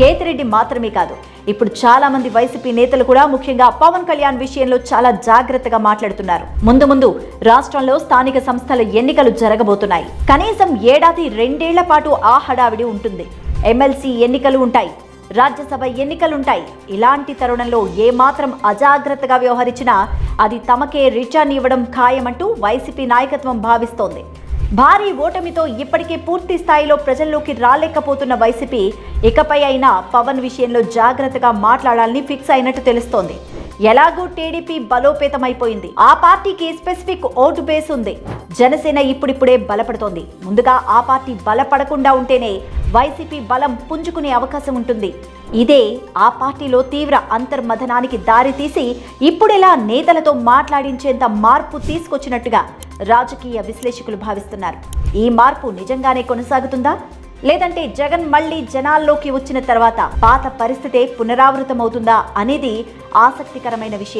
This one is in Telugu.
కేతిరెడ్డి మాత్రమే కాదు. ఇప్పుడు చాలా మంది వైసీపీ నేతలు కూడా ముఖ్యంగా పవన్ కళ్యాణ్ విషయంలో చాలా జాగ్రత్తగా మాట్లాడుతున్నారు. ముందు ముందు రాష్ట్రంలో స్థానిక సంస్థల ఎన్నికలు జరగబోతున్నాయి. కనీసం ఏడాది రెండేళ్ళ పాటు ఆ హడావిడి ఉంటుంది. ఎమ్మెల్సీ ఎన్నికలు ఉంటాయి. రాజ్యసభ ఎన్నికలుంటాయి. ఇలాంటి తరుణంలో ఏమాత్రం అజాగ్రత్తగా వ్యవహరించినా అది తమకే రిటర్న్ ఇవ్వడం ఖాయమంటూ వైసీపీ నాయకత్వం భావిస్తోంది. భారీ ఓటమితో ఇప్పటికే పూర్తి స్థాయిలో ప్రజల్లోకి రాలేకపోతున్న వైసీపీ ఇకపై అయినా పవన్ విషయంలో జాగ్రత్తగా మాట్లాడాలని ఫిక్స్ అయినట్టు తెలుస్తోంది. ఎలాగూ టీడీపీ బలోపేతమైపోయింది. ఆ పార్టీకి స్పెసిఫిక్ ఓటు బేస్ ఉంది. జనసేన ఇప్పుడిప్పుడే బలపడుతోంది. ముందుగా ఆ పార్టీ బలపడకుండా ఉంటేనే వైసీపీ బలం పుంజుకునే అవకాశం ఉంటుంది. ఇదే ఆ పార్టీలో తీవ్ర అంతర్మథనానికి దారితీసి ఇప్పుడెలా నేతలతో మాట్లాడించేంత మార్పు తీసుకొచ్చినట్టుగా రాజకీయ విశ్లేషకులు భావిస్తున్నారు. ఈ మార్పు నిజంగానే కొనసాగుతుందా? లేదంటే జగన్ మళ్ళీ జనాల్లోకి వచ్చిన తర్వాత పాత పరిస్థితే పునరావృతమవుతుందా అనేది ఆసక్తికరమైన విషయం.